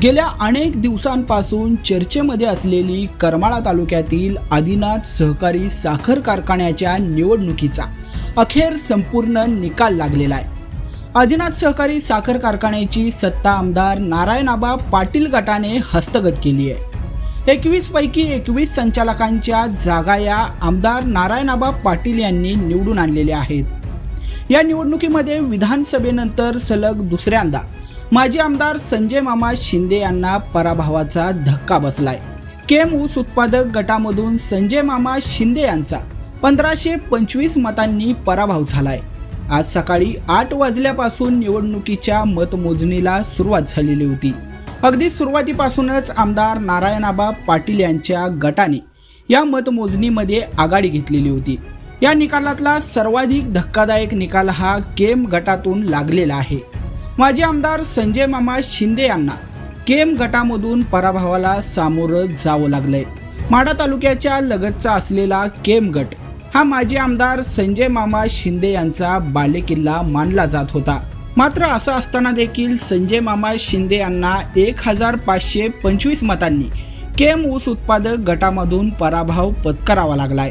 गेल्या अनेक दिवसांपासून चर्चेमध्ये असलेली करमाळा तालुक्यातील आदिनाथ सहकारी साखर कारखान्याच्या निवडणुकीचा अखेर संपूर्ण निकाल लागलेला आहे. आदिनाथ सहकारी साखर कारखान्याची सत्ता आमदार नारायणाबा पाटील गटाने हस्तगत केली आहे. एकवीस पैकी एकवीस संचालकांच्या जागा या आमदार नारायणाबा पाटील यांनी निवडून आणलेल्या आहेत. या निवडणुकीमध्ये विधानसभेनंतर सलग दुसऱ्यांदा माजी आमदार संजय मामा शिंदे यांना पराभवाचा धक्का बसलाय. केम ऊस उत्पादक गटामधून संजय मामा शिंदे यांचा पंधराशे पंचवीस मतांनी पराभव झालाय. आज सकाळी आठ वाजल्यापासून निवडणुकीच्या मतमोजणीला सुरुवात झालेली होती. अगदी सुरुवातीपासूनच आमदार नारायणाबा पाटील यांच्या गटाने या मतमोजणीमध्ये आघाडी घेतलेली होती. या निकालातला सर्वाधिक धक्कादायक निकाल हा केम गटातून लागलेला आहे. माजी आमदार संजय मामा शिंदे यांना केम गटामधून पराभवाला सामोरं जावं लागलंय. माडा तालुक्याच्या लगतचा असलेला केम गट हा माजी आमदार संजय मामा शिंदे यांचा बालेकिल्ला मानला जात होता. मात्र असं असताना देखील संजय मामा शिंदे यांना एक हजार पाचशे पंचवीस मतांनी केम ऊस उत्पादक गटामधून पराभव पत्करावा लागलाय.